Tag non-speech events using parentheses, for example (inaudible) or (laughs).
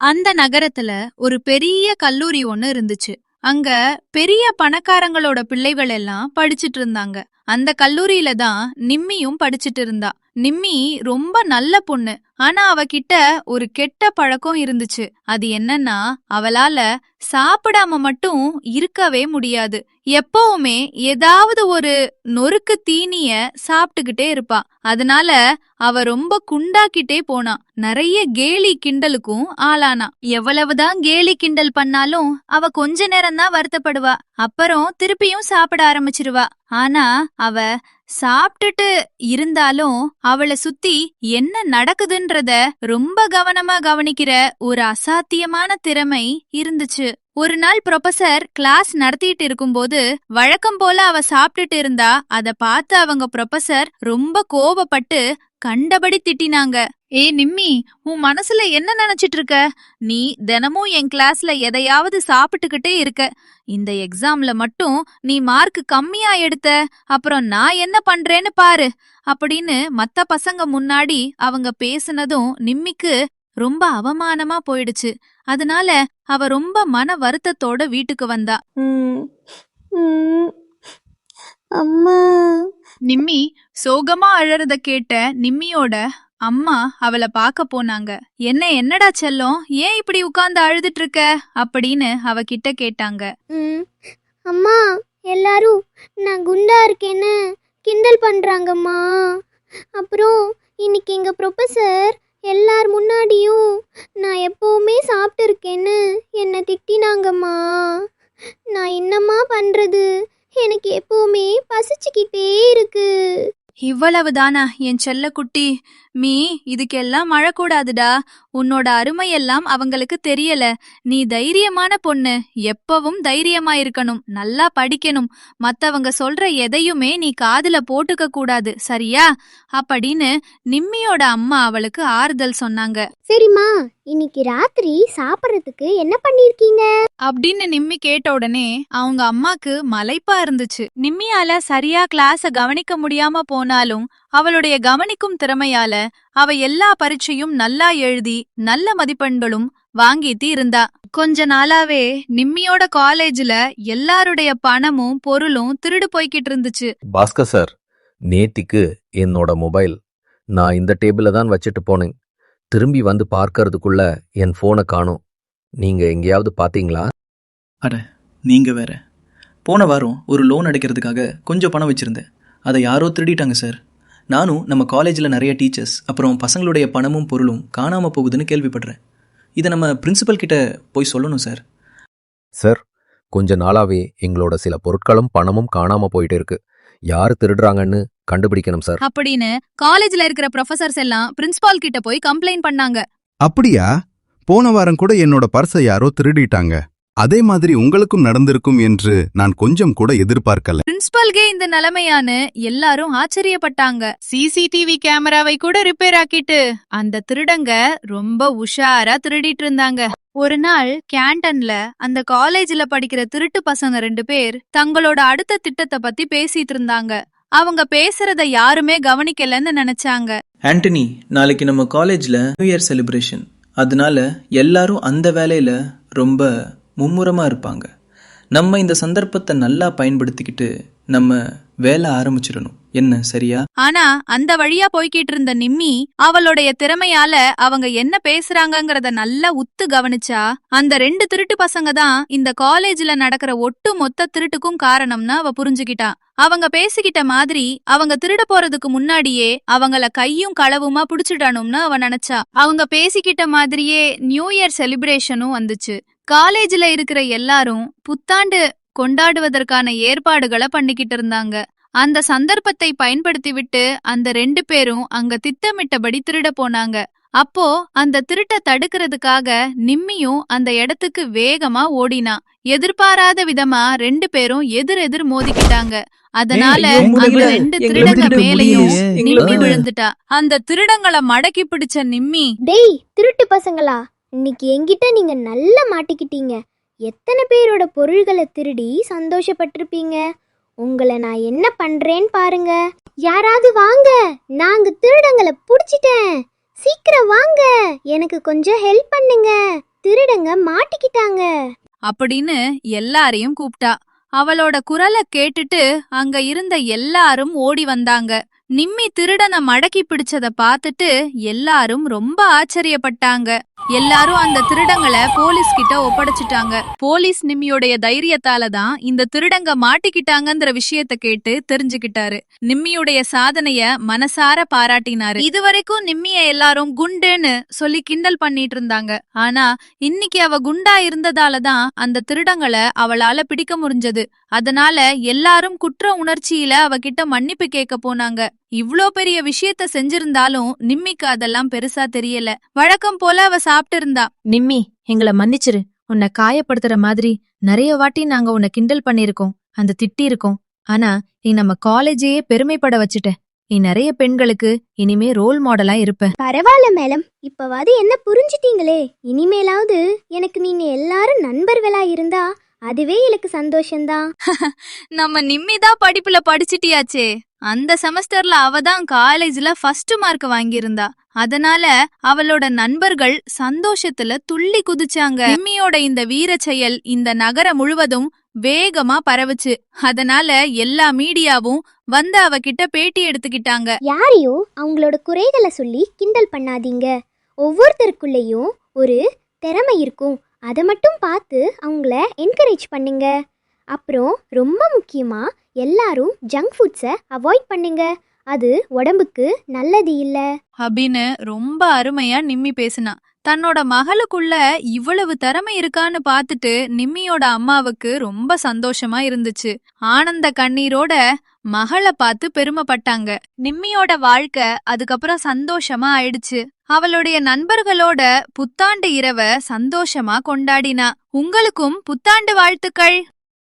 அந்த நகரத்துல ஒரு பெரிய கல்லூரி ஒன்னு இருந்துச்சு. அங்க பெரிய பணக்காரங்களோட பிள்ளைகள் எல்லாம் படிச்சிட்டு இருந்தாங்க. அந்த கல்லூரியில தான் நிம்மியும் படிச்சிட்டு இருந்தா. நிம்மி ரொம்ப நல்ல பொண்ணு. ஆனா அவகிட்ட ஒரு கெட்ட பழக்கம் இருந்துச்சு. அது என்னன்னா அவளால சாப்பிடாம மட்டும் இருக்கவே முடியாது. எப்பவுமே ஏதாவது ஒரு நொறுக்கு தீனிய சாப்பிட்டுக்கிட்டே இருப்பா. அதனால அவ ரொம்ப குண்டாக்கிட்டே போனா. நிறைய கேலி கிண்டலுக்கும் ஆளானா. எவ்வளவுதான் கேலி கிண்டல் பண்ணாலும் அவ கொஞ்ச நேரம் தான் வருத்தப்படுவா. அப்புறம் திருப்பியும் சாப்பிட ஆரம்பிச்சிருவா. ஆனா அவ சாப்பிட்டுட்டு இருந்தாலும் அவளை சுத்தி என்ன நடக்குதுன்றத ரொம்ப கவனமா கவனிக்கிற ஒரு அசாத்தியமான திறமை இருந்துச்சு. ஒரு நாள் ப்ரொஃபசர் கிளாஸ் நடத்திட்டு இருக்கும்போது வழக்கம் போல அவ சாப்பிட்டுட்டு இருந்தா அத பார்த்து அவங்க ப்ரொஃபசர் ரொம்ப கோபப்பட்டு கண்டபடி திட்டினாங்க. ஏ நிம்மி உன் மனசுல என்ன நினைச்சிட்டு இருக்க நீ தினமும் என் கிளாஸ்ல எதையாவது சாப்பிட்டுக்கிட்டே இருக்க. இந்த எக்ஸாம்ல மட்டும் நீ மார்க் கம்மியா எடுத்த அப்புறம் நான் என்ன பண்றேன்னு பாரு அப்படின்னு மத்த பசங்க முன்னாடி அவங்க பேசுனதும் நிம்மிக்கு ரொம்ப அவமானமா போயிடுச்சு. அதனால அவ ரொம்ப மன வருத்தத்தோட வீட்டுக்கு வந்தா. அம்மா. நிம்மி சோகமா அழறத கேட்ட நிம்மியோட அம்மா அவளை பார்க்க போனாங்க. என்ன என்னடா செல்லம்? ஏன் இப்படி உட்கார்ந்து அழுதுட்டு இருக்க அப்படின்னு அவகிட்ட கேட்டாங்க. ம், அம்மா எல்லாரும் நான் குண்டா இருக்கேன்னு கிண்டல் பண்றாங்கம்மா. அப்புறம் இன்னைக்கு எங்க ப்ரொஃபசர் எல்லார் முன்னாடியும் நான் எப்பவுமே சாப்பிட்டு இருக்கேன்னு என்னை திட்டினாங்கம்மா. நான் என்னம்மா பண்றது? எனக்கு எப்பவுமே பசிச்சுக்கிட்டே இருக்கு. இவ்வளவுதானா என் செல்ல குட்டி மீ இதுக்கெல்லாம் மழக்கூடாதுடா உன்னோட அருமையெல்லாம் அவங்களுக்கு தெரியல. நீ தைரியமான பொண்ணு. எப்பவும் தைரியமா இருக்கணும் நல்லா படிக்கணும். மத்தவங்க சொல்ற எதையுமே நீ காதுல போட்டுக்க கூடாது. சரியா? அப்படின்னு நிம்மியோட அம்மா அவளுக்கு ஆறுதல் சொன்னாங்க. சரிம்மா இன்னைக்கு ராத்திரி சாப்பிட்றதுக்கு என்ன பண்ணிருக்கீங்க அப்படின்னு நிம்மி கேட்ட உடனே அவங்க அம்மாக்கு மலைப்பா இருந்துச்சு. நிம்மியால சரியா கிளாஸ கவனிக்க முடியாம போனாலும் அவளுடைய கவனிக்கும் திறமையால அவ எல்லா பரீட்சையும் நல்லா எழுதி நல்ல மதிப்பெண்களும் வாங்கிட்டு இருந்தா கொஞ்ச நாளாவே நிம்மியோட காலேஜ்ல எல்லாருடைய பணமும் பொருளும் திருடு போய்கிட்டு இருந்துச்சு. பாஸ்கர் சார் நேத்திக்கு என்னோட மொபைல் நான் இந்த டேபிளில் தான் வச்சுட்டு போனேன். திரும்பி வந்து பார்க்கறதுக்குள்ள என் ஃபோனை காணோம். நீங்க எங்கேயாவது பாத்தீங்களா நீங்க வேற. போன வாரம் ஒரு லோன் அடைக்கிறதுக்காக கொஞ்சம் பணம் வச்சிருந்தேன். அதை யாரோ திருடிட்டாங்க சார். நானும் நம்ம காலேஜில் நிறைய டீச்சர்ஸ் அப்புறம் பசங்களுடைய பணமும் பொருளும் காணாமல் போகுதுன்னு கேள்விப்படுறேன். இதை நம்ம பிரின்சிபல் கிட்ட போய் சொல்லணும் சார் சார் கொஞ்ச நாளாவே எங்களோட சில பொருட்களும் பணமும் காணாம போயிட்டு இருக்கு. யாரு திருடுறாங்கன்னு கண்டுபிடிக்கணும் சார் அப்படின்னு காலேஜ்ல இருக்கிற ப்ரொஃபசர்ஸ் எல்லாம் பிரின்சிபால் கிட்ட போய் கம்ப்ளைண்ட் பண்ணாங்க. அப்படியா? போன வாரம் கூட என்னோட பர்ஸை யாரோ திருடிட்டாங்க. அதே மாதிரி உங்களுக்கும் நடந்திருக்கும் என்று நான் கொஞ்சம் கூட எதிர்பார்க்கல. பிரின்சிபல்கே இந்த நிலைமையான்னு எல்லாரும் ஆச்சரியப்பட்டாங்க. சிசிடிவி கேமராவை கூட ரிப்பேர் ஆக்கிட்டு அந்த திருடங்க ரொம்ப உஷாரா திருடிட்டு இருந்தாங்க. ஒரு நாள் கேண்டன்ல அந்த காலேஜ்ல படிக்கிற திருட்டு பசங்க ரெண்டு பேர் தங்களோட அடுத்த திட்டத்தை பத்தி பேசிட்டு இருந்தாங்க. அவங்க பேசுறத யாருமே கவனிக்கலன்னு நினைச்சாங்க. ஆண்டனி நாளைக்கு நம்ம காலேஜில் நியூ இயர் செலிப்ரேஷன். அதனால எல்லாரும் அந்த வேலையில் ரொம்ப மும்முரமாக இருப்பாங்க. நம்ம இந்த சந்தர்ப்பத்தை நல்லா பயன்படுத்திக்கிட்டு நம்ம வேலை ஆரம்பிச்சிடணும். என்ன சரியா? ஆனா அந்த வழியா போய்கிட்டு இருந்த நிம்மி அவளுடைய திறமையால அவங்க என்ன பேசுறாங்கங்கறத நல்லா உத்து கவனிச்சா அந்த ரெண்டு திருட்டு பசங்க தான் இந்த காலேஜ்ல நடக்கிற ஒட்டு மொத்த திருட்டுக்கும் காரணம்னு அவ புரிஞ்சுகிட்டா அவங்க பேசிக்கிட்ட மாதிரி அவங்க திருட போறதுக்கு முன்னாடியே அவங்கள கையும் களவுமா புடிச்சிடணும்னு அவ நினைச்சா. அவங்க பேசிக்கிட்ட மாதிரியே நியூ இயர் செலிப்ரேஷனும் வந்துச்சு. காலேஜ்ல இருக்கிற எல்லாரும் புத்தாண்டு கொண்டாடுவதற்கான ஏற்பாடுகளை பண்ணிக்கிட்டு இருந்தாங்க. அந்த சந்தர்ப்பத்தை பயன்படுத்திவிட்டு அந்த ரெண்டு பேரும் அங்க திட்டமிட்டபடி திருட போனாங்க. அப்போ அந்த திருட்ட தடுக்கிறதுக்காக நிம்மியும் அந்த இடத்துக்கு வேகமா ஓடினா. எதிர்பாராத விதமா ரெண்டு பேரும் எதிர் எதிர் மோதிக்கிட்டாங்க. அதனால அந்த. ரெண்டு திருடங்க மேலையும். நிம்மி விழுந்துட்டா. அந்த திருடங்களை மடக்கி பிடிச்ச நிம்மி டேய் திருட்டு பசங்களா? இன்னைக்கு என்கிட்ட நீங்க நல்லா மாட்டிக்கிட்டீங்க. எத்தனை பேரோட பொருள்களை திருடி சந்தோஷப்பட்டிருப்பீங்க? உங்களை நான் என்ன பண்றேன்னு பாருங்க. யாராவது வாங்க. நாங்க திருடங்களை புடிச்சிட்டேன். சீக்கிரம் வாங்க. எனக்கு கொஞ்சம் ஹெல்ப் பண்ணுங்க. திருடங்க மாட்டிக்கிட்டாங்க. அப்படின்னு எல்லாரையும் கூப்பிட்டா. அவளோட குரலை கேட்டுட்டு அங்க இருந்த எல்லாரும் ஓடி வந்தாங்க. நிம்மி திருடனை மடக்கி பிடிச்சத பாத்துட்டு எல்லாரும் ரொம்ப ஆச்சரியப்பட்டாங்க. எல்லாரும் அந்த திருடங்களை போலீஸ் கிட்ட ஒப்படைச்சிட்டாங்க. போலீஸ் நிம்மியோடைய தைரியத்தால தான் இந்த திருடங்க மாட்டிக்கிட்டாங்கன்ற விஷயத்த கேட்டு தெரிஞ்சுக்கிட்டாரு. நிம்மியுடைய சாதனைய மனசார பாராட்டினாரு. இதுவரைக்கும் நிம்மிய எல்லாரும் குண்டுன்னு சொல்லி கிண்டல் பண்ணிட்டு இருந்தாங்க. ஆனா இன்னைக்கு அவ குண்டா இருந்ததால தான் அந்த திருடங்களை அவளால பிடிக்க முடிஞ்சது. அதனால எல்லாரும் குற்ற உணர்ச்சியில அவகிட்ட மன்னிப்பு கேட்க போனாங்க. இவ்ளோ பெரிய விஷயத்த செஞ்சிருந்தாலும் நிம்மிக்கு அதெல்லாம் பெருசா தெரியல. வழக்கம் போல அவ சாப்பிட்டு இருந்தா நிம்மி எங்கள மன்னிச்சிரு. உன்னை காயப்படுத்துற மாதிரி நிறைய வாட்டி நாங்க உன்னை கிண்டல் பண்ணிருக்கோம் அந்த திட்டி இருக்கோம் ஆனா நீ நம்ம காலேஜையே பெருமைப்பட வச்சுட்ட. நீ நிறைய பெண்களுக்கு இனிமே ரோல் மாடலா இருப்ப. பரவாயில்ல மேடம். இப்பவாது என்ன புரிஞ்சிட்டீங்களே? இனிமேலாவது எனக்கு நீங்க எல்லாரும் நண்பர்களா இருந்தா அதுவே எனக்கு சந்தோஷம்தான் (laughs) நம்ம நிம்மிதான் படிப்புல படிச்சிட்டியாச்சே. அந்த செமஸ்டர்ல அவ தான் காலேஜ்ல ஃபர்ஸ்ட் மார்க் வாங்கியிருந்தா. அதனால அவளோட நண்பர்கள் சந்தோஷத்துல துள்ளி குதிச்சாங்க. நிம்மியோட இந்த வீர செயல் இந்த நகரம் முழுவதும் வேகமா பரவுச்சு. அதனால எல்லா மீடியாவும் வந்து அவகிட்ட பேட்டி எடுத்துக்கிட்டாங்க. யாரையும் அவங்களோட குறைகளை சொல்லி கிண்டல் பண்ணாதீங்க. ஒவ்வொருத்தருக்குள்ளேயும் ஒரு திறமை இருக்கும். அதை மட்டும் பார்த்து அவங்கள என்கரேஜ் பண்ணுங்க. அப்புறம் ரொம்ப முக்கியமாக எல்லாரும் ஜங்க் ஃபுட்ஸை அவாய்ட் பண்ணுங்க. அது உடம்புக்கு நல்லது இல்லை. அப்படின்னு ரொம்ப அருமையா நிம்மி பேசினா. தன்னோட மகளுக்குள்ள இவ்வளவு திறமை இருக்கான்னு பார்த்துட்டு நிம்மியோட அம்மாவுக்கு ரொம்ப சந்தோஷமா இருந்துச்சு. ஆனந்த கண்ணீரோட மகளை பார்த்து பெருமைப்பட்டாங்க. நிம்மியோட வாழ்க்கை அதுக்கப்புறம் சந்தோஷமா ஆயிடுச்சு. அவளுடைய நண்பர்களோட புத்தாண்டு இரவ சந்தோஷமா கொண்டாடினா. உங்களுக்கும் புத்தாண்டு வாழ்த்துக்கள்.